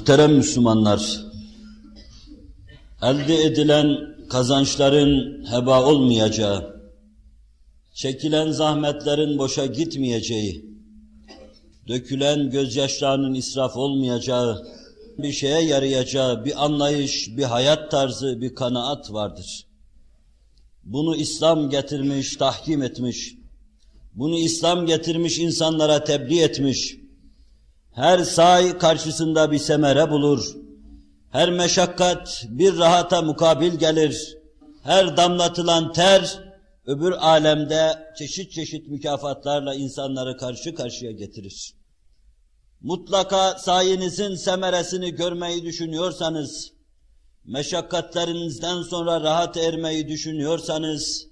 Muhterem Müslümanlar, elde edilen kazançların heba olmayacağı, çekilen zahmetlerin boşa gitmeyeceği, dökülen gözyaşlarının israf olmayacağı, bir şeye yarayacağı bir anlayış, bir hayat tarzı, bir kanaat vardır. Bunu İslam getirmiş, tahkim etmiş. Bunu İslam getirmiş, insanlara tebliğ etmiş. Her say karşısında bir semere bulur. Her meşakkat bir rahata mukabil gelir. Her damlatılan ter öbür alemde çeşit çeşit mükafatlarla insanları karşı karşıya getirir. Mutlaka sayenizin semeresini görmeyi düşünüyorsanız, meşakkatlerinizden sonra rahat ermeyi düşünüyorsanız,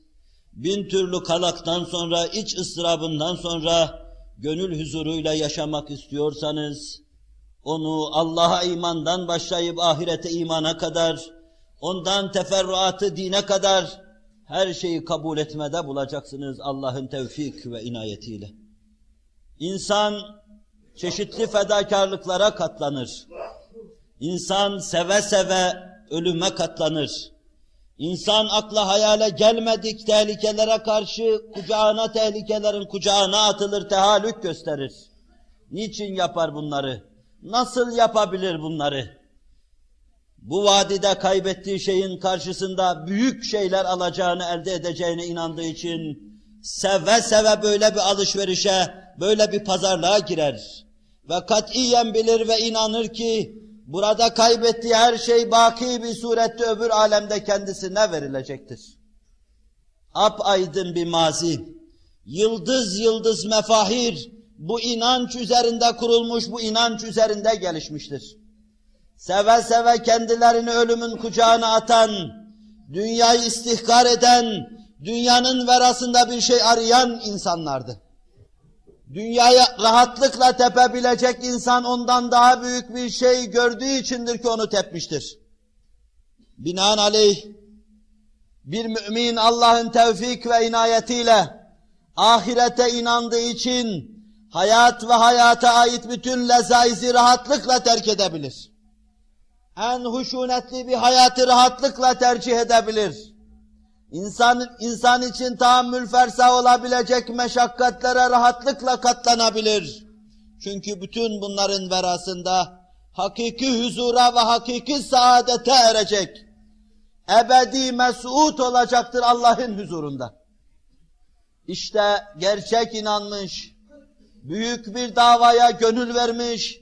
bin türlü kalaktan sonra, iç ıstırabından sonra gönül huzuruyla yaşamak istiyorsanız, onu Allah'a imandan başlayıp ahirete imana kadar, ondan teferruatı dine kadar her şeyi kabul etmede bulacaksınız Allah'ın tevfik ve inayetiyle. İnsan çeşitli fedakarlıklara katlanır. İnsan seve seve ölüme katlanır. İnsan akla hayale gelmedik tehlikelere karşı kucağına tehlikelerin kucağına atılır, tehallük gösterir. Niçin yapar bunları? Nasıl yapabilir bunları? Bu vadide kaybettiği şeyin karşısında büyük şeyler alacağını, elde edeceğine inandığı için seve seve böyle bir alışverişe, böyle bir pazarlığa girer. Ve katiyen bilir ve inanır ki burada kaybettiği her şey baki bir surette öbür alemde kendisine verilecektir. Ap aydın bir mazi, yıldız yıldız mefahir, bu inanç üzerinde kurulmuş, bu inanç üzerinde gelişmiştir. Seve seve kendilerini ölümün kucağına atan, dünyayı istihkar eden, dünyanın verasında bir şey arayan insanlardı. Dünyaya rahatlıkla tepebilecek insan ondan daha büyük bir şey gördüğü içindir ki onu tepmiştir. Binaenaleyh bir mümin Allah'ın tevfik ve inayetiyle ahirete inandığı için hayat ve hayata ait bütün lezaizi rahatlıkla terk edebilir. En huşunetli bir hayatı rahatlıkla tercih edebilir. İnsan, insan için tahammül fersa olabilecek meşakkatlere rahatlıkla katlanabilir. Çünkü bütün bunların verasında hakiki huzura ve hakiki saadete erecek. Ebedi mesut olacaktır Allah'ın huzurunda. İşte gerçek inanmış, büyük bir davaya gönül vermiş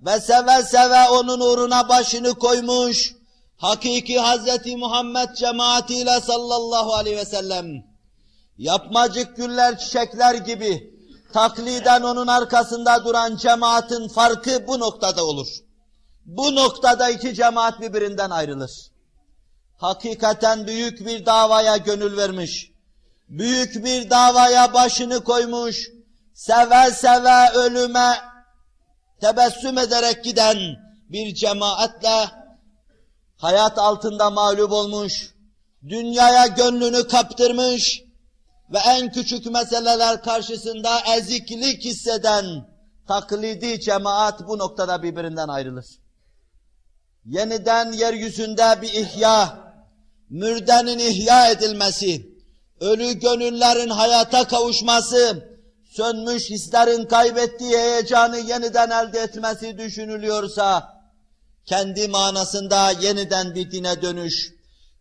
ve seve seve onun uğruna başını koymuş, hakiki Hazreti Muhammed cemaatiyle sallallahu aleyhi ve sellem, yapmacık güller çiçekler gibi, takliden onun arkasında duran cemaatin farkı bu noktada olur. Bu noktada iki cemaat birbirinden ayrılır. Hakikaten büyük bir davaya gönül vermiş, büyük bir davaya başını koymuş, seve seve ölüme tebessüm ederek giden bir cemaatle hayat altında mağlup olmuş, dünyaya gönlünü kaptırmış ve en küçük meseleler karşısında eziklik hisseden taklidi cemaat bu noktada birbirinden ayrılır. Yeniden yeryüzünde bir ihya, mürdenin ihya edilmesi, ölü gönüllerin hayata kavuşması, sönmüş hislerin kaybettiği heyecanı yeniden elde etmesi düşünülüyorsa, kendi manasında yeniden bir dine dönüş,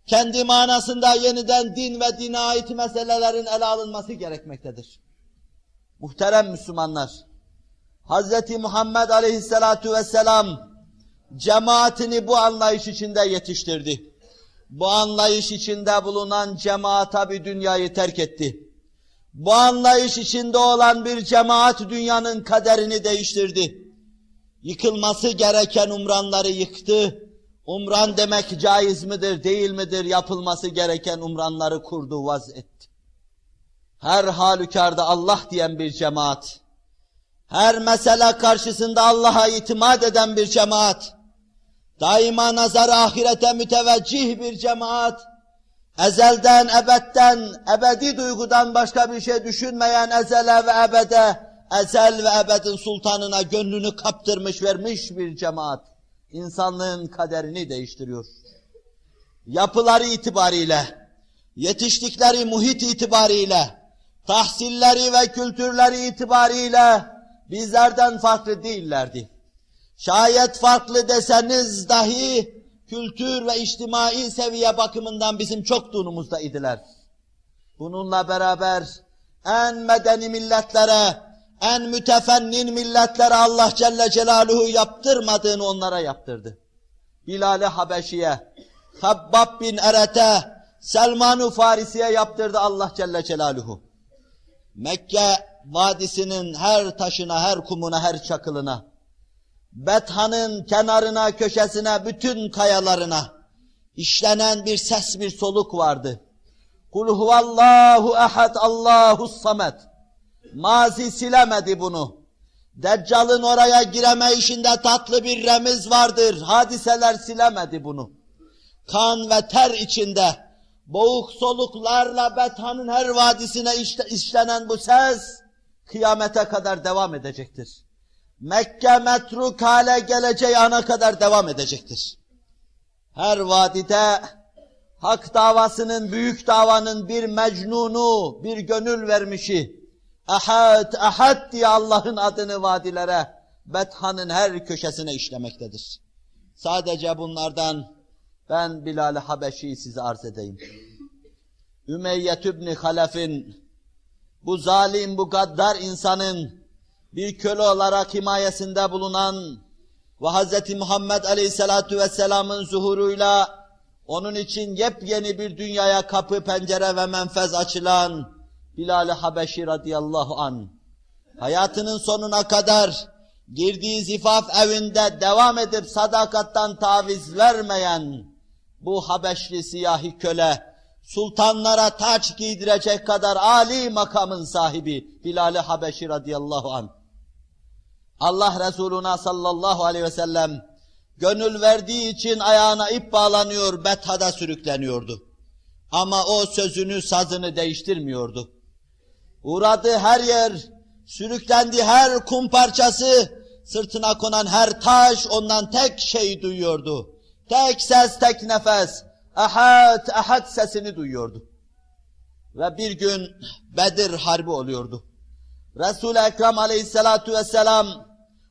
kendi manasında yeniden din ve dine ait meselelerin ele alınması gerekmektedir. Muhterem Müslümanlar, Hz. Muhammed Aleyhisselatu Vesselam cemaatini bu anlayış içinde yetiştirdi. Bu anlayış içinde bulunan cemaat tabi dünyayı terk etti. Bu anlayış içinde olan bir cemaat dünyanın kaderini değiştirdi. Yıkılması gereken umranları yıktı. Umran demek caiz midir, değil midir? Yapılması gereken umranları kurdu, vaz etti. Her halükarda Allah diyen bir cemaat, her mesele karşısında Allah'a itimat eden bir cemaat, daima nazar ahirete müteveccih bir cemaat, ezelden, ebedden, ebedi duygudan başka bir şey düşünmeyen ezele ve ebede, ezel ve ebedin sultanına gönlünü kaptırmış vermiş bir cemaat. insanlığın kaderini değiştiriyor. Yapıları itibariyle, yetiştikleri muhit itibariyle, tahsilleri ve kültürleri itibariyle bizlerden farklı değillerdi. Şayet farklı deseniz dahi kültür ve içtimai seviye bakımından bizim çok dunumuzda idiler. Bununla beraber en medeni milletlere, en mütefennin milletlere Allah Celle Celaluhu yaptırmadığını onlara yaptırdı. Bilal-i Habeşi'ye, Habbab bin Eret'e, Selman-ı Farisi'ye yaptırdı Allah Celle Celaluhu. Mekke vadisinin her taşına, her kumuna, her çakılına, Bethan'ın kenarına, köşesine, bütün kayalarına işlenen bir ses, bir soluk vardı. Kul huvallahu ehad Allahu samet. Mazi silemedi bunu. Deccal'ın oraya gireme işinde tatlı bir remiz vardır. Hadiseler silemedi bunu. Kan ve ter içinde boğuk soluklarla Bethan'ın her vadisine işlenen bu ses kıyamete kadar devam edecektir. Mekke metruk hale geleceği ana kadar devam edecektir. Her vadide hak davasının, büyük davanın bir mecnunu, bir gönül vermişi, ahad, ahad diye Allah'ın adını vadilere, Bethan'ın her köşesine işlemektedir. Sadece bunlardan ben Bilal-i Habeşi'yi size arz edeyim. Ümeyye tübni Halef'in, bu zalim, bu gaddar insanın, bir köle olarak himayesinde bulunan ve Hz. Muhammed Aleyhisselatü Vesselam'ın zuhuruyla onun için yepyeni bir dünyaya kapı, pencere ve menfez açılan Bilal-i Habeşi radıyallahu an hayatının sonuna kadar girdiği zifaf evinde devam edip sadakattan taviz vermeyen bu Habeşli siyahi köle sultanlara taç giydirecek kadar ali makamın sahibi Bilal-i Habeşi radıyallahu anh. Allah Resuluna sallallahu aleyhi ve sellem gönül verdiği için ayağına ip bağlanıyor, bethada sürükleniyordu. Ama o sözünü, sazını değiştirmiyordu. Uğradığı her yer, sürüklendiği her kum parçası, sırtına konan her taş ondan tek şey duyuyordu. Tek ses, tek nefes, ahad, ahad sesini duyuyordu. Ve bir gün Bedir Harbi oluyordu. Resul-i Ekrem aleyhissalatu vesselam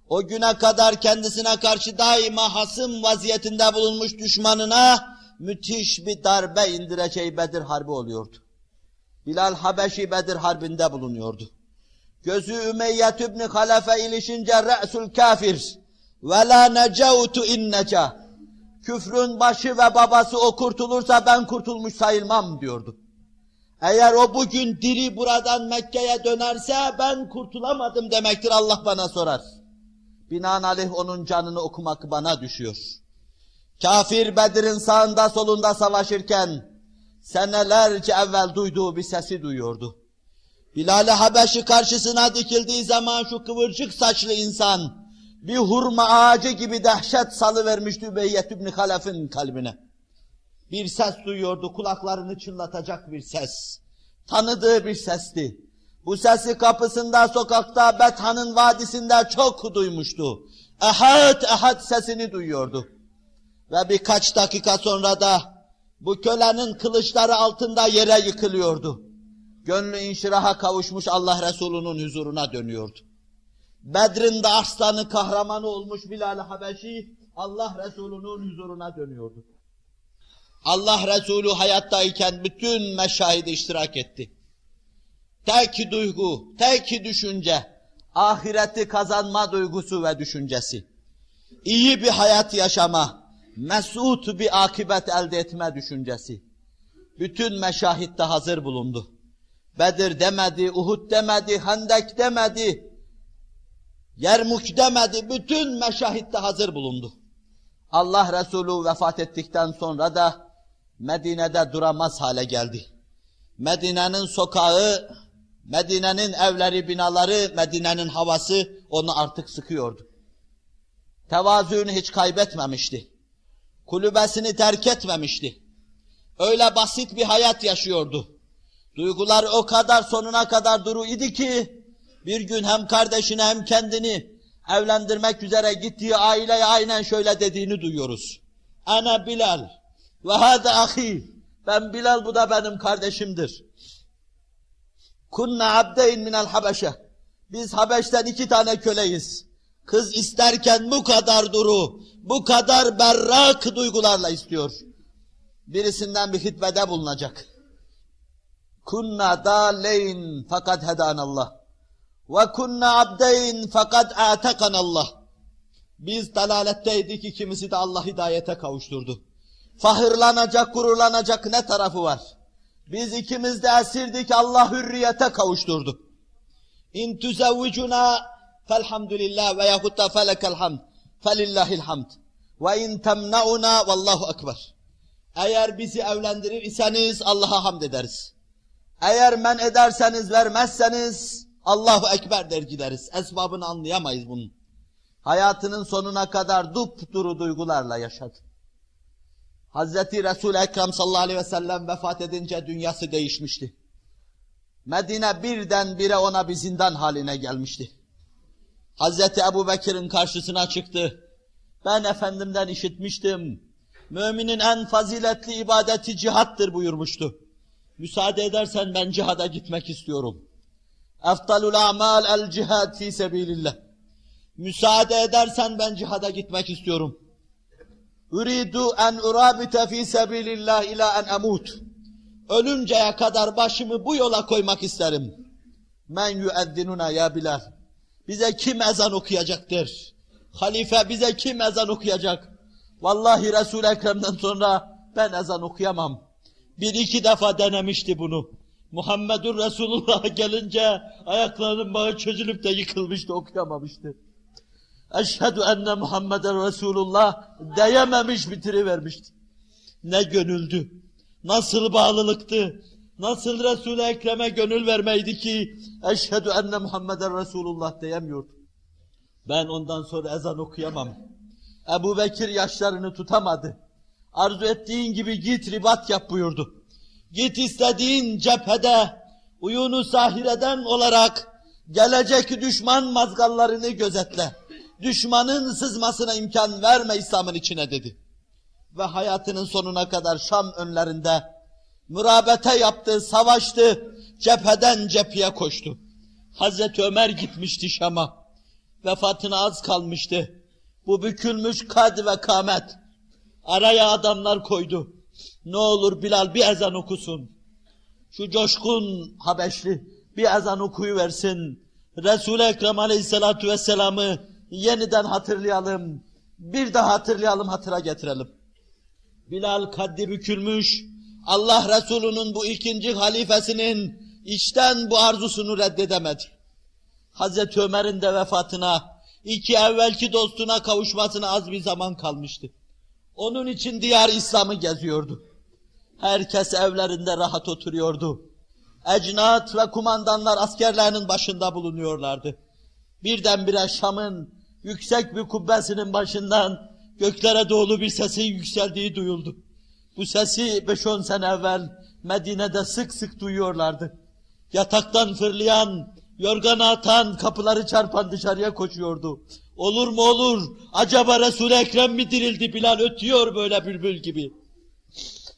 o güne kadar kendisine karşı daima hasım vaziyetinde bulunmuş düşmanına müthiş bir darbe indireceği Bedir Harbi oluyordu. Bilal Habeşi Bedir Harbi'nde bulunuyordu. Gözü Ümeyye tübni Halefe ilişince re'sul kafir ve la necevtu inneca küfrün başı ve babası o kurtulursa ben kurtulmuş sayılmam diyordu. Eğer o bugün diri buradan Mekke'ye dönerse ben kurtulamadım demektir Allah bana sorar. Binaenaleyh onun canını okumak bana düşüyor. Kafir Bedir'in sağında solunda savaşırken senelerce evvel duyduğu bir sesi duyuyordu. Bilal-i Habeşi karşısına dikildiği zaman şu kıvırcık saçlı insan bir hurma ağacı gibi dehşet salıvermişti Übeyyet İbni Halef'in kalbine. Bir ses duyuyordu, kulaklarını çınlatacak bir ses. Tanıdığı bir sesti. Bu sesi kapısında, sokakta, Bethan'ın vadisinde çok duymuştu. Ehad, ehad sesini duyuyordu. Ve birkaç dakika sonra da bu kölenin kılıçları altında yere yıkılıyordu. Gönlü inşiraha kavuşmuş Allah Resulü'nün huzuruna dönüyordu. Bedrin de arslanı kahramanı olmuş Bilal-i Habeşi Allah Resulü'nün huzuruna dönüyordu. Allah Resulü hayattayken bütün meşahide iştirak etti. Tek duygu, tek düşünce, ahireti kazanma duygusu ve düşüncesi. İyi bir hayat yaşama, mesut bir akibet elde etme düşüncesi. Bütün meşahitte hazır bulundu. Bedir demedi, Uhud demedi, Hendek demedi, Yermuk demedi, bütün meşahitte hazır bulundu. Allah Resulü vefat ettikten sonra da Medine'de duramaz hale geldi. Medine'nin sokağı, Medine'nin evleri, binaları, Medine'nin havası onu artık sıkıyordu. Tevazuunu hiç kaybetmemişti. Kulübesini terk etmemişti. Öyle basit bir hayat yaşıyordu. Duygular o kadar sonuna kadar duru idi ki, bir gün hem kardeşini hem kendini evlendirmek üzere gittiği aileye aynen şöyle dediğini duyuyoruz. Ana Bilal ve hâde ahi. Ben Bilal bu da benim kardeşimdir. Kunna abdeyn minel habeşe. Biz Habeş'ten iki tane köleyiz. Kız isterken bu kadar duru, bu kadar berrak duygularla istiyor. Birisinden bir hitbede bulunacak. Kunna dâleyn fakat hedanallah. Ve kunna abdeyn fakat a'takanallah. Biz dalaletteydik ikimizi de Allah hidayete kavuşturdu. Fahırlanacak, gururlanacak ne tarafı var? Biz ikimiz de esirdik, Allah hürriyete kavuşturdu. İn tuzevvicuna felhamdülillah ve yahut da felekel hamd. Hamd. Ve in temnauna vallahu ekber. Eğer bizi evlendirir iseniz Allah'a hamd ederiz. Eğer men ederseniz, vermezseniz Allahu Ekber der gideriz. Esbabını anlayamayız bunun. Hayatının sonuna kadar dupduru duygularla yaşadı. Hazreti Resul-i Ekrem sallallahu aleyhi ve sellem vefat edince dünyası değişmişti. Medine birden bire ona bir zindan haline gelmişti. Hazreti Ebu Bekir'in karşısına çıktı. Ben Efendimden işitmiştim. Müminin en faziletli ibadeti cihattır buyurmuştu. Müsaade edersen ben cihada gitmek istiyorum. Eftalul amal el cihad fi sebilillah. Müsaade edersen ben cihada gitmek istiyorum. Uridu en urabite fi sebilillah ila en emut. Ölünceye kadar başımı bu yola koymak isterim. Men yueddinuna ya Bilal. Bize kim ezan okuyacaktır? Halife bize kim ezan okuyacak? Vallahi Resul-i Ekrem'den sonra ben ezan okuyamam. Bir iki defa denemişti bunu. Muhammedur Resulullah gelince ayaklarının bağı çözülüp de yıkılmıştı, okuyamamıştı. Eşhedü enne Muhammeden Resulullah diyememiş bitirivermişti. Ne gönüldü, nasıl bağlılıktı, nasıl Resul-i Ekrem'e gönül vermeydi ki eşhedü enne Muhammeden Resulullah diyemiyordu. Ben ondan sonra ezan okuyamam. Ebu Bekir yaşlarını tutamadı. Arzu ettiğin gibi git ribat yap buyurdu. Git istediğin cephede uyunu sahireden olarak gelecek düşman mazgallarını gözetle. Düşmanın sızmasına imkan verme İslam'ın içine dedi. Ve hayatının sonuna kadar Şam önlerinde mürabete yaptı, savaştı, cepheden cepheye koştu. Hazreti Ömer gitmişti Şam'a. Vefatına az kalmıştı. Bu bükülmüş kad ve kamet. Araya adamlar koydu. Ne olur Bilal bir ezan okusun. Şu coşkun Habeşli bir ezan okuyuversin. Resul-i Ekrem Aleyhisselatü Vesselam'ı yeniden hatırlayalım. Bir daha hatırlayalım, hatıra getirelim. Bilal kaddi bükülmüş. Allah Resulü'nün bu ikinci halifesinin içten bu arzusunu reddedemedi. Hazreti Ömer'in de vefatına, iki evvelki dostuna kavuşmasına az bir zaman kalmıştı. Onun için diyar İslam'ı geziyordu. Herkes evlerinde rahat oturuyordu. Ecnat ve kumandanlar askerlerinin başında bulunuyorlardı. Birdenbire Şam'ın yüksek bir kubbesinin başından göklere doğru bir sesin yükseldiği duyuldu. Bu sesi 5-10 sene evvel Medine'de sık sık duyuyorlardı. Yataktan fırlayan, yorganı atan, kapıları çarpan dışarıya koşuyordu. Olur mu olur, acaba Resul-i Ekrem mi dirildi Bilal ötüyor böyle bülbül gibi.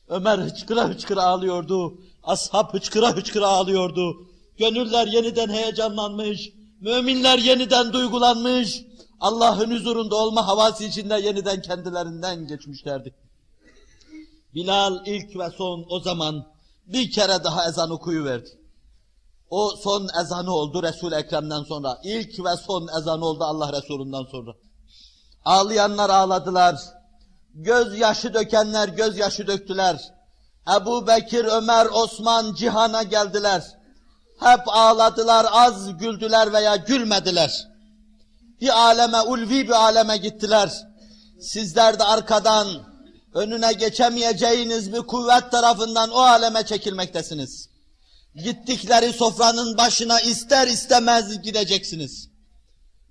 Ömer hıçkıra hıçkıra ağlıyordu. Ashab hıçkıra hıçkıra ağlıyordu. Gönüller yeniden heyecanlanmış. Müminler yeniden duygulanmış. Allah'ın huzurunda olma havası içinde yeniden kendilerinden geçmişlerdi. Bilal ilk ve son o zaman bir kere daha ezan okuyuverdi. O son ezanı oldu Resul-i Ekrem'den sonra. İlk ve son ezanı oldu Allah Resulü'nden sonra. Ağlayanlar ağladılar. Gözyaşı dökenler gözyaşı döktüler. Ebu Bekir, Ömer, Osman cihana geldiler. Hep ağladılar, az güldüler veya gülmediler. Bir aleme, ulvi bir aleme gittiler. Sizler de arkadan önüne geçemeyeceğiniz bir kuvvet tarafından o aleme çekilmektesiniz. Gittikleri sofranın başına ister istemez gideceksiniz.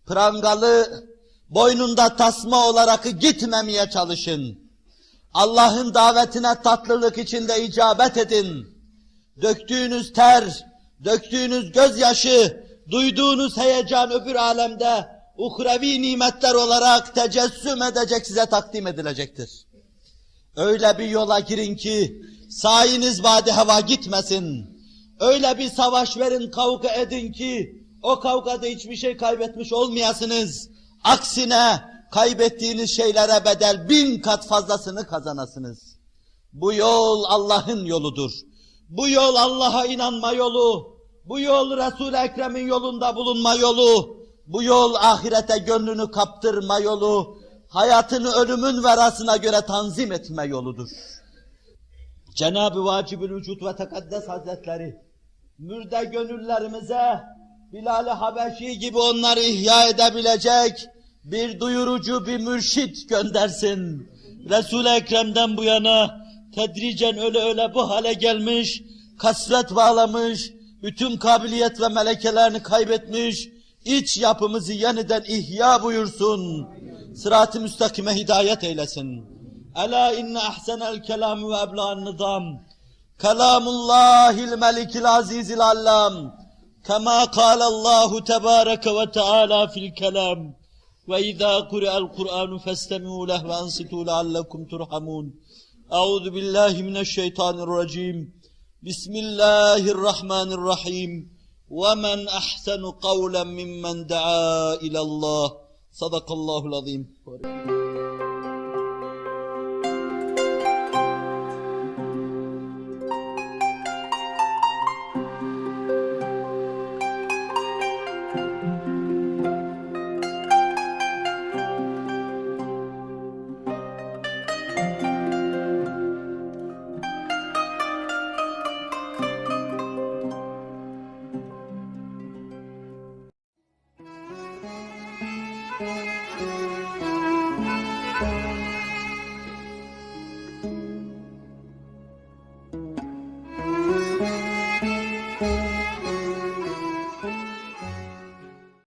Prangalı, boynunda tasma olarak gitmemeye çalışın. Allah'ın davetine tatlılık içinde icabet edin. Döktüğünüz ter, döktüğünüz gözyaşı, duyduğunuz heyecan öbür alemde uhrevi nimetler olarak tecessüm edecek size takdim edilecektir. Öyle bir yola girin ki sayeniz vadi hava gitmesin. Öyle bir savaş verin, kavga edin ki o kavgada hiçbir şey kaybetmiş olmayasınız. Aksine kaybettiğiniz şeylere bedel bin kat fazlasını kazanasınız. Bu yol Allah'ın yoludur. Bu yol Allah'a inanma yolu. Bu yol Resul-i Ekrem'in yolunda bulunma yolu. Bu yol ahirete gönlünü kaptırma yolu. Hayatını ölümün verasına göre tanzim etme yoludur. Cenab-ı Vacibül Vücut ve Tekaddes Hazretleri mürde gönüllerimize Bilal-i Habeşi gibi onları ihya edebilecek bir duyurucu, bir mürşit göndersin. Resul-i Ekrem'den bu yana tedricen öyle öyle bu hale gelmiş, kasvet bağlamış, bütün kabiliyet ve melekelerini kaybetmiş, iç yapımızı yeniden ihya buyursun Sırat-ı müstakime hidayet eylesin. Ela inne ahsenel kelam ve ebla'n nizam. Kelamullahil melikil azizil allam. كما قال الله تبارك وتعالى في الكلام وإذا قرأ القرآن فاستمعوا له وأنصتوا لعلكم ترحمون أعوذ بالله من الشيطان الرجيم بسم الله الرحمن الرحيم ومن أحسن قولا ممن دعا إلى الله Sadakallahul azim.